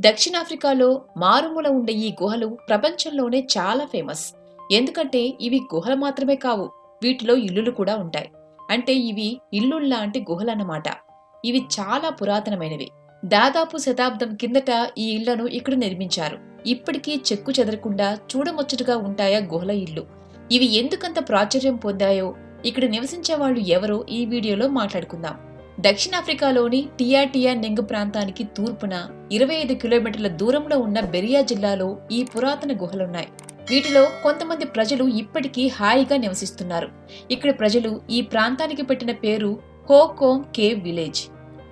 దక్షిణాఫ్రికాలో మారుమూల ఉండే ఈ గుహలు ప్రపంచంలోనే చాలా ఫేమస్. ఎందుకంటే ఇవి గుహలు మాత్రమే కావు వీటిలో ఇల్లులు కూడా ఉంటాయి. అంటే ఇవి ఇల్లుల్లాంటి గుహలన్నమాట. ఇవి చాలా పురాతనమైనవి. దాదాపు శతాబ్దం కిందట ఈ ఇళ్ళను ఇక్కడ నిర్మించారు. ఇప్పటికీ చెక్కు చెదరకుండా చూడముచ్చటగా ఉంటాయా గుహల ఇల్లు ఇవి ఎందుకంత ప్రాచుర్యం పొందాయో ఇక్కడ నివసించే వాళ్ళు ఎవరో ఈ వీడియోలో మాట్లాడుకుందాం. దక్షిణాఫ్రికాలోని టియాటియా నెంగు ప్రాంతానికి తూర్పున ఇరవై ఐదు కిలోమీటర్ల దూరంలో ఉన్న బెరియా జిల్లాలో ఈ పురాతన గుహలున్నాయి. వీటిలో కొంతమంది ప్రజలు ఇప్పటికీ హాయిగా నివసిస్తున్నారు. ఇక్కడ ప్రజలు ఈ ప్రాంతానికి పెట్టిన పేరు Ha Kome cave village.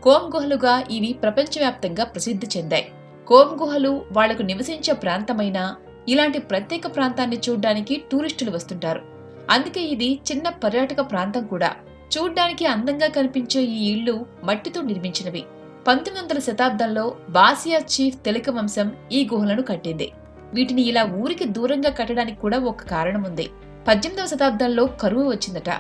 Kome గుహలుగా ఇవి ప్రపంచవ్యాప్తంగా ప్రసిద్ధి చెందాయి. కోమ్ గుహలు వాళ్ళకు నివసించే ప్రాంతమైన ఇలాంటి ప్రత్యేక ప్రాంతాన్ని చూడ్డానికి టూరిస్టులు వస్తుంటారు. అందుకే ఇది చిన్న పర్యాటక ప్రాంతం కూడా. చూడ్డానికి అందంగా కనిపించే ఈ ఇళ్ళు మట్టితో నిర్మించినవి. పంతొమ్మిది వందల శతాబ్దంలో బాసియా చీఫ్ తెలక వంశం ఈ గుహలను కట్టింది. వీటిని ఇలా ఊరికి దూరంగా కట్టడానికి కూడా ఒక కారణం ఉంది పద్దెనిమిదవ శతాబ్దంలో కరువు వచ్చిందట.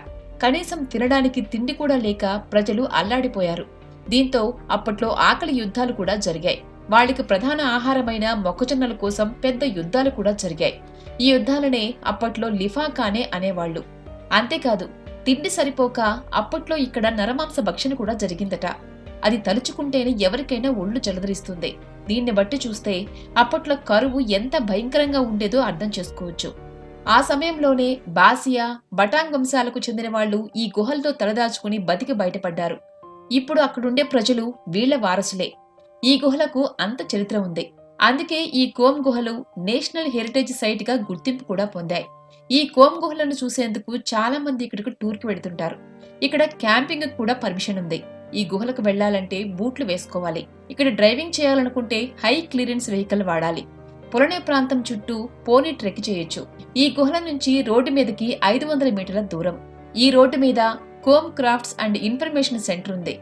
కనీసం తినడానికి తిండి కూడా లేక ప్రజలు అల్లాడిపోయారు. దీంతో అప్పట్లో ఆకలి యుద్ధాలు కూడా జరిగాయి. వాళ్ళకి ప్రధాన ఆహారమైన మొక్కజొన్నల కోసం పెద్ద యుద్ధాలు కూడా జరిగాయి. ఈ యుద్ధాలనే అప్పట్లో లిఫాకానే అనేవాళ్ళు అంతేకాదు తిండి సరిపోక అప్పట్లో ఇక్కడ నరమాంస భక్షణ కూడా జరిగిందట. అది తలుచుకుంటేనే ఎవరికైనా ఒళ్ళు జలదరిస్తుంది దీన్ని బట్టి చూస్తే అప్పట్లో కరువు ఎంత భయంకరంగా ఉండేదో అర్థం చేసుకోవచ్చు. ఆ సమయంలోనే బాసియా బటాంగ్ వంశాలకు చెందిన వాళ్ళు ఈ గుహల్లో తలదాచుకుని బతికి బయటపడ్డారు. ఇప్పుడు అక్కడుండే ప్రజలు వీళ్ళ వారసులే. ఈ గుహలకు అంత చరిత్ర ఉంది. అందుకే ఈ కోమ్ గుహలు నేషనల్ హెరిటేజ్ సైట్గా గుర్తింపు కూడా పొందాయి. ఈ కోమ్ గుహలను చూసేందుకు చాలా మంది ఇక్కడికి టూర్కి వెడుతుంటారు ఇక్కడ క్యాంపింగ్ కూడా పర్మిషన్ ఉంది. ఈ గుహలకు వెళ్ళాలంటే బూట్లు వేసుకోవాలి. ఇక్కడ డ్రైవింగ్ చేయాలనుకుంటే హై క్లియరెన్స్ వెహికల్ వాడాలి. పులనే ప్రాంతం చుట్టూ పోనీ ట్రెక్ చేయొచ్చు. ఈ గుహల నుంచి రోడ్డు మీదకి ఐదు వందల మీటర్ల దూరం. ఈ రోడ్డు మీద Kome crafts and information centre ఉంది.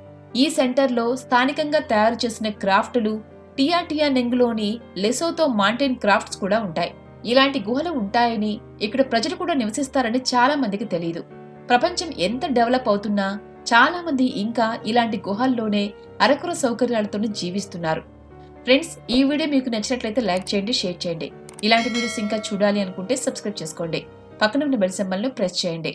ఈ సెంటర్లో స్థానికంగా తయారు చేసిన క్రాఫ్టులు టియాటియా నెంగులోని లెసోతో మాంటైన్ క్రాఫ్ట్స్ కూడా ఉంటాయి. ఇలాంటి గుహలు ఉంటాయని ఇక్కడ ప్రజలు కూడా నివసిస్తారని చాలా మందికి తెలియదు ప్రపంచం ఎంత డెవలప్ అవుతున్నా చాలా మంది ఇంకా ఇలాంటి గుహల్లోనే అరకుర సౌకర్యాలతో జీవిస్తున్నారు. ఫ్రెండ్స్ ఈ వీడియో మీకు నచ్చినట్లయితే లైక్ చేయండి షేర్ చేయండి. ఇలాంటి వీడియోస్ ఇంకా చూడాలి అనుకుంటే సబ్స్క్రైబ్ చేసుకోండి. పక్కన ఉన్న బెల్ సింబల్ను ప్రెస్ చేయండి.